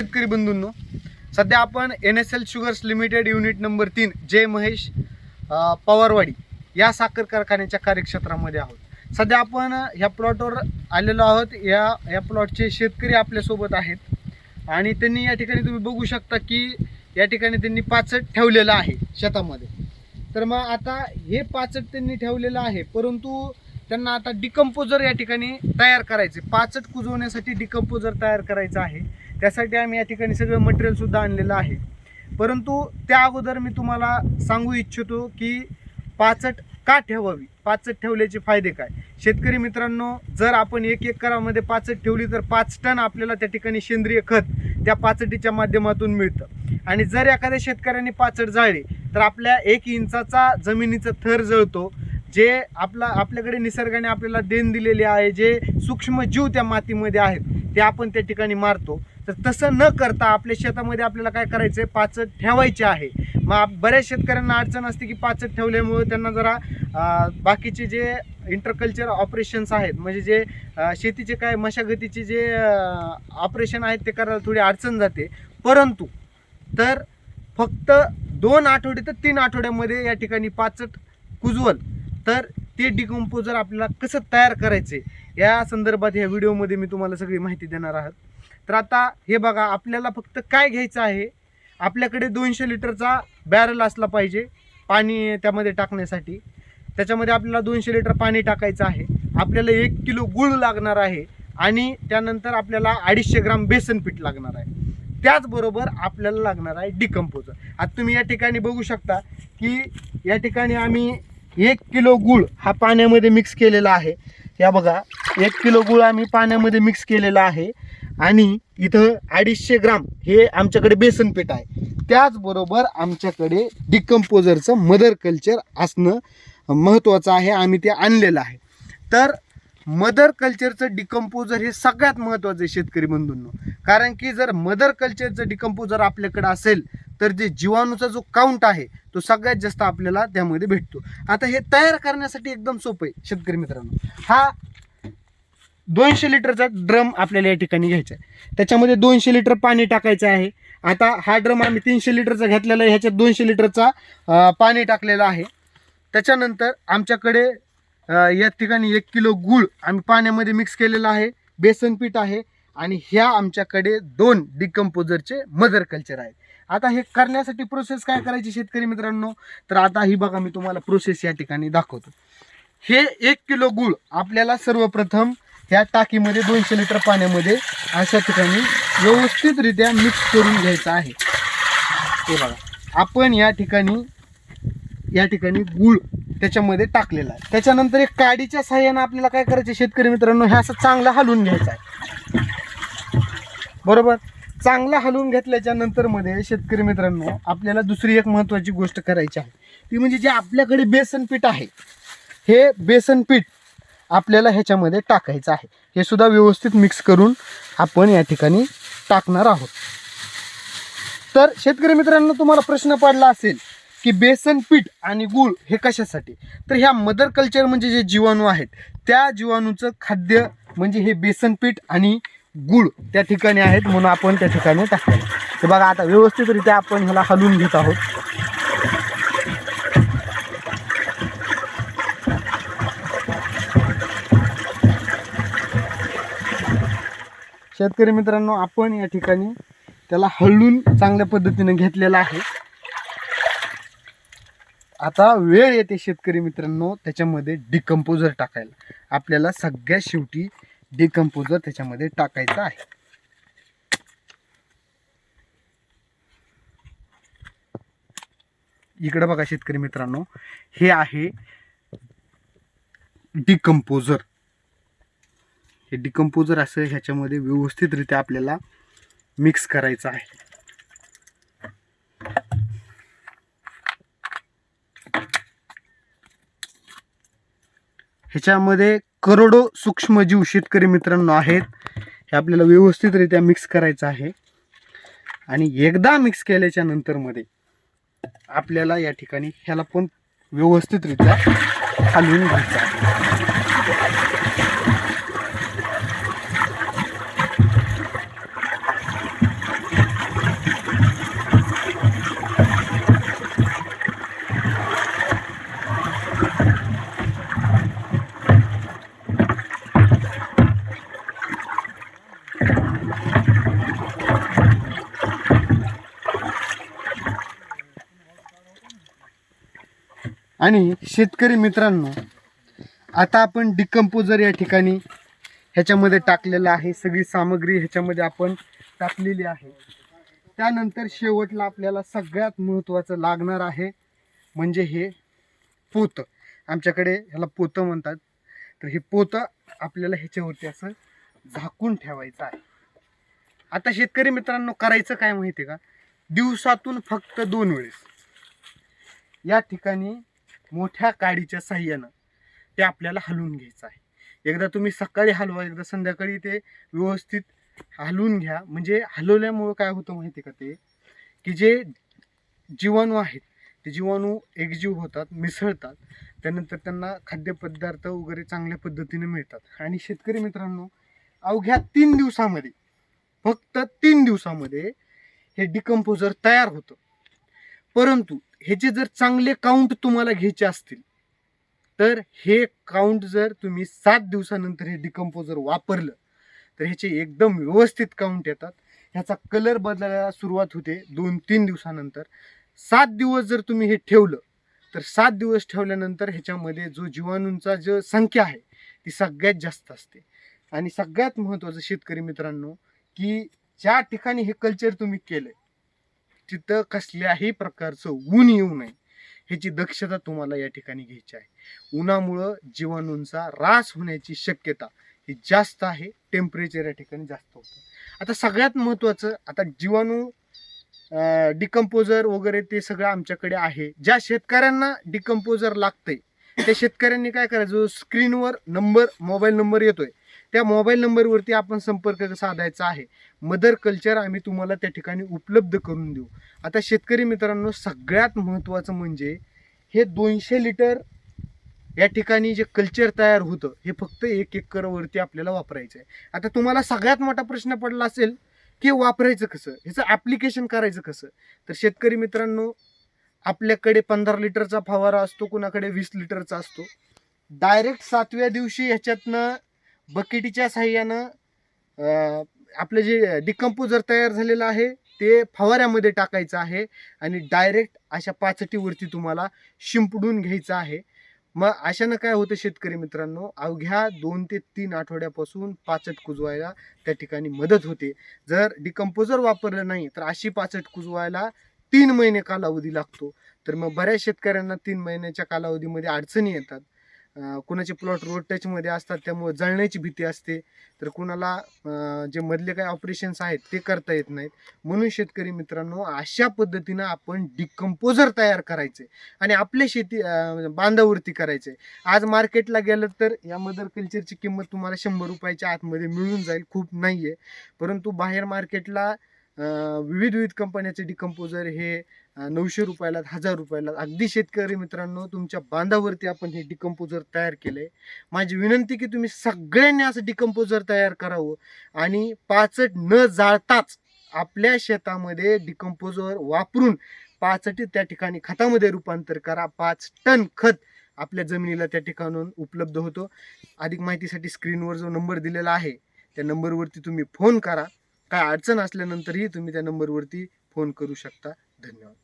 शेतकरी बंधूंनो सध्या आपण N S L sugars limited unit number तीन जय महेश पवारवाडी या साखर कारखान्याच्या कार्यक्षेत्रामध्ये आहोत. सध्या आपण ह्या प्लॉटवर आलेलो आहोत. या या प्लॉटचे शेतकरी आपल्यासोबत आहेत. आणि त्यांनी या ठिकाणी तुम्ही बघू शकता की या ठिकाणी त्यांनी पाचट ठेवलेलं आहे शेतामध्ये. तर मग आता हे पाचट त्यांनी ठेवलेलं आहे परंतु त्यांना आता डिकम्पोजर या ठिकाणी तयार करायचे पाचट कुजवण्यासाठी डिकम्पोजर तयार करायचं आहे. त्यासाठी आम्ही या ठिकाणी सगळं मटेरियलसुद्धा आणलेलं आहे. परंतु त्या अगोदर मी तुम्हाला सांगू इच्छितो की पाचट का ठेवावी? पाचट ठेवल्याचे फायदे काय? शेतकरी मित्रांनो जर आपण एक एकरामध्ये पाचट ठेवली तर पाच टन आपल्याला त्या ठिकाणी सेंद्रिय खत त्या पाचटीच्या माध्यमातून मिळतं. आणि जर एखाद्या शेतकऱ्याने पाचट जाळली तर आपल्या एक इंचाचा जमिनीचा थर जळतो जे आपला आपल्याकडे निसर्गाने आपल्याला देण दिलेले आहे जे सूक्ष्म जीव त्या मातीमध्ये आहेत ते आपण त्या ठिकाणी मारतो. तर तसं न करता आपल्या शेतामध्ये आपल्याला काय करायचं आहे पाचट ठेवायचे आहे. मग बऱ्याच शेतकऱ्यांना अडचण असते की पाचट ठेवल्यामुळे त्यांना जरा बाकीचे जे इंटरकल्चर ऑपरेशन्स आहेत म्हणजे जे शेतीचे काय मशागतीचे जे ऑपरेशन आहेत ते करायला थोडी अडचण जाते. परंतु तर फक्त दोन आठवडे तर तीन आठवड्यामध्ये या ठिकाणी पाचट कुजवल. तर ते डिकम्पोजर आपल्याला कसं तयार करायचे या संदर्भात ह्या व्हिडिओमध्ये मी तुम्हाला सगळी माहिती देणार आहात. तर आता हे बघा आपल्याला फक्त काय घ्यायचं आहे? आपल्याकडे दोनशे लिटरचा बॅरल असला पाहिजे पाणी त्यामध्ये टाकण्यासाठी. त्याच्यामध्ये आपल्याला दोनशे लिटर पाणी टाकायचं आहे. आपल्याला एक किलो गुळ लागणार आहे आणि त्यानंतर आपल्याला अडीचशे ग्राम बेसन पीठ लागणार आहे. त्याचबरोबर आपल्याला लागणार आहे डिकम्पोजर आता तुम्ही या ठिकाणी बघू शकता की या ठिकाणी आम्ही एक किलो गुळ हा पाण्यामध्ये मिक्स केलेला आहे. या बघा एक किलो गुळ आम्ही पाण्यामध्ये मिक्स केलेला आहे. आणि इथं अडीचशे ग्राम हे आमच्याकडे बेसन पीठ आहे. त्याचबरोबर आमच्याकडे डिकम्पोजरचं मदर कल्चर असणं महत्त्वाचं आहे आम्ही ते आणलेलं आहे. तर मदर कल्चरचं डिकम्पोजर हे सगळ्यात महत्त्वाचं आहे शेतकरी बंधूंनो. कारण की जर मदर कल्चरचं डिकम्पोजर आपल्याकडे असेल तर जे जीवाणूचा जो काउंट आहे तो सगळ्यात जास्त आपल्याला त्यामध्ये भेटतो. आता हे तयार करण्यासाठी एकदम सोपं आहे शेतकरी मित्रांनो. हा दोनशे लिटरचा ड्रम आपल्याला या ठिकाणी घ्यायचा आहे. त्याच्यामध्ये दोनशे लिटर पाणी टाकायचं आहे. आता हा ड्रम आम्ही तीनशे लिटरचा घेतलेला आहे ह्याच्यात दोनशे लिटरचा पाणी टाकलेलं आहे. त्याच्यानंतर आमच्याकडे या ठिकाणी एक किलो गूळ आम्ही पाण्यामध्ये मिक्स केलेलं आहे. बेसन पीठ आहे. आणि ह्या आमच्याकडे दोन डिकम्पोजरचे मदर कल्चर आहेत. आता हे करण्यासाठी प्रोसेस काय करायची शेतकरी मित्रांनो? तर आता ही बघा मी तुम्हाला प्रोसेस या ठिकाणी दाखवतो. हे एक किलो गूळ आपल्याला सर्वप्रथम ह्या टाकीमध्ये दोनशे लिटर पाण्यामध्ये अशा ठिकाणी व्यवस्थितरित्या मिक्स करून घ्यायचं आहे. हे बघा आपण या ठिकाणी या ठिकाणी गूळ त्याच्यामध्ये टाकलेला आहे. त्याच्यानंतर एक काडीच्या साह्यानं आपल्याला काय करायचं शेतकरी मित्रांनो? हे असं चांगलं हलवून घ्यायचं आहे. बरोबर? चांगला हलवून घेतल्याच्या नंतर मध्ये शेतकरी मित्रांनो आपल्याला दुसरी एक महत्त्वाची गोष्ट करायची आहे. ती म्हणजे जे आपल्याकडे बेसन पीठ आहे हे बेसन पीठ आपल्याला ह्याच्यामध्ये टाकायचं आहे. हे सुद्धा व्यवस्थित मिक्स करून आपण या ठिकाणी टाकणार आहोत. तर शेतकरी मित्रांनो तुम्हाला प्रश्न पडला असेल की बेसन पीठ आणि गूळ हे कशासाठी? तर ह्या मदर कल्चर म्हणजे जे जीवाणू आहेत त्या जीवाणूचं खाद्य म्हणजे हे बेसन पीठ आणि गुळ त्या ठिकाणी आहेत म्हणून आपण त्या ठिकाणी टाकलेलं तर बघा आता व्यवस्थितरित्या आपण ह्याला हलवून घेत आहोत. शेतकरी मित्रांनो आपण या ठिकाणी त्याला हलवून चांगल्या पद्धतीने घेतलेला आहे. आता वेळ येते शेतकरी मित्रांनो त्याच्यामध्ये डिकम्पोजर टाकायला. आपल्याला सगळ्यात शेवटी डिकम्पोजर त्याच्यामध्ये टाकायचं आहे. इकडं बघा शेतकरी मित्रांनो हे आहे डिकम्पोजर हे डिकम्पोजर असं ह्याच्यामध्ये व्यवस्थितरित्या आपल्याला मिक्स करायचं आहे. ह्याच्यामध्ये करोडो सूक्ष्मजीव शेतकरी मित्रांनो आहेत. हे आपल्याला व्यवस्थितरित्या मिक्स करायचं आहे. आणि एकदा मिक्स केल्याच्या नंतरमध्ये आपल्याला या ठिकाणी ह्याला पण व्यवस्थितरित्या हलवून घ्यायचं आहे. आणि शेतकरी मित्रांनो आता आपण डिकम्पोजर या ठिकाणी ह्याच्यामध्ये टाकलेलं आहे. सगळी सामग्री ह्याच्यामध्ये आपण टाकलेली आहे. त्यानंतर शेवटला आपल्याला सगळ्यात महत्त्वाचं लागणार आहे म्हणजे हे पोतं. आमच्याकडे ह्याला पोतं म्हणतात. तर हे पोतं आपल्याला ह्याच्यावरती असं झाकून ठेवायचं आहे. आता शेतकरी मित्रांनो करायचं काय माहिती आहे का? दिवसातून फक्त दोन वेळेस. या ठिकाणी मोठ्या काडीच्या साह्यानं ते आपल्याला हलवून घ्यायचं आहे. एकदा तुम्ही सकाळी हलवा एकदा संध्याकाळी ते व्यवस्थित हलवून घ्या. म्हणजे हलवल्यामुळं काय होतं माहिती आहे का ते? की जे जीवाणू आहेत ते जीवाणू एकजीव होतात मिसळतात. त्यानंतर त्यांना खाद्यपदार्थ वगैरे चांगल्या पद्धतीने मिळतात. आणि शेतकरी मित्रांनो अवघ्या तीन दिवसामध्ये फक्त तीन दिवसामध्ये हे डिकम्पोजर तयार होतं. परंतु ह्याचे जर चांगले काउंट तुम्हाला घ्यायचे असतील तर हे काउंट जर तुम्ही सात दिवसानंतर हे डिकम्पोजर वापरलं तर ह्याचे एकदम व्यवस्थित काउंट येतात. ह्याचा कलर बदलायला सुरुवात होते दोन तीन दिवसानंतर. सात दिवस जर तुम्ही हे ठेवलं तर सात दिवस ठेवल्यानंतर ह्याच्यामध्ये जो जीवाणूंचा जो संख्या आहे ती सगळ्यात जास्त असते. आणि सगळ्यात महत्त्वाचं शेतकरी मित्रांनो की ज्या ठिकाणी हे कल्चर तुम्ही केलं तिथं कसल्याही प्रकारचं ऊन येऊ नये ह्याची दक्षता तुम्हाला या ठिकाणी घ्यायची आहे. उन्हामुळं जीवाणूंचा ऱ्हास होण्याची शक्यता ही जास्त आहे टेम्परेचर या ठिकाणी जास्त होतं. आता सगळ्यात महत्त्वाचं आता जीवाणू डिकम्पोजर वगैरे ते सगळं आमच्याकडे आहे. ज्या शेतकऱ्यांना डिकम्पोजर लागतंय त्या शेतकऱ्यांनी काय करायचं? स्क्रीनवर नंबर मोबाईल नंबर येतोय. त्या मोबाईल नंबरवरती आपण संपर्क साधायचा आहे. मदर कल्चर आम्ही तुम्हाला त्या ठिकाणी उपलब्ध करून देऊ. आता शेतकरी मित्रांनो सगळ्यात महत्त्वाचं म्हणजे हे दोनशे लिटर या ठिकाणी जे कल्चर तयार होतं हे फक्त एक एकरवरती आपल्याला वापरायचं आहे. आता तुम्हाला सगळ्यात मोठा प्रश्न पडला असेल की वापरायचं कसं? ह्याचं ॲप्लिकेशन करायचं कसं? तर शेतकरी मित्रांनो आपल्याकडे पंधरा लिटरचा फवारा असतो कुणाकडे वीस लिटरचा असतो. डायरेक्ट सातव्या दिवशी ह्याच्यातनं बकेटीच्या साह्यानं आपलं जे डिकम्पोजर तयार झालेलं आहे ते फवाऱ्यामध्ये टाकायचं आहे आणि डायरेक्ट अशा पाचटीवरती तुम्हाला शिंपडून घ्यायचं आहे. मग अशानं काय होतं शेतकरी मित्रांनो अवघ्या दोन ते तीन आठवड्यापासून पाचट कुजवायला त्या ठिकाणी मदत होते. जर डिकम्पोजर वापरलं नाही तर अशी पाचट कुजवायला तीन महिने कालावधी लागतो. तर मग बऱ्याच शेतकऱ्यांना तीन महिन्याच्या कालावधीमध्ये अडचणी येतात. कुणाचे प्लॉट रोड टचमध्ये असतात त्यामुळे जळण्याची भीती असते. तर कुणाला जे मधले काही ऑपरेशन्स आहेत ते करता येत नाहीत. म्हणून शेतकरी मित्रांनो अशा पद्धतीनं आपण डिकम्पोजर तयार करायचे आणि आपल्या शेती बांधावरती करायचे आज मार्केटला गेलं तर या मदर कल्चरची किंमत तुम्हाला शंभर रुपयाच्या आतमध्ये मिळून जाईल खूप नाही आहे परंतु बाहेर मार्केटला विविध विविध कंपन्याचे डिकम्पोजर हे नऊशे रुपयाला हजार रुपयाला अगदी शेतकरी मित्रांनो तुमच्या बांधावरती आपण हे डिकम्पोजर तयार केले माझी विनंती की तुम्ही सगळ्यांनी असं डिकम्पोजर तयार करावं आणि पाचट न जाळताच आपल्या शेतामध्ये डिकम्पोजर वापरून पाचटी त्या ठिकाणी खतामध्ये रूपांतर करा. पाच टन खत आपल्या जमिनीला त्या ठिकाणून उपलब्ध होतो. अधिक माहितीसाठी स्क्रीनवर जो नंबर दिलेला आहे त्या नंबरवरती तुम्ही फोन करा. काय अडचण असल्यानंतरही तुम्ही त्या नंबरवरती फोन करू शकता. धन्यवाद.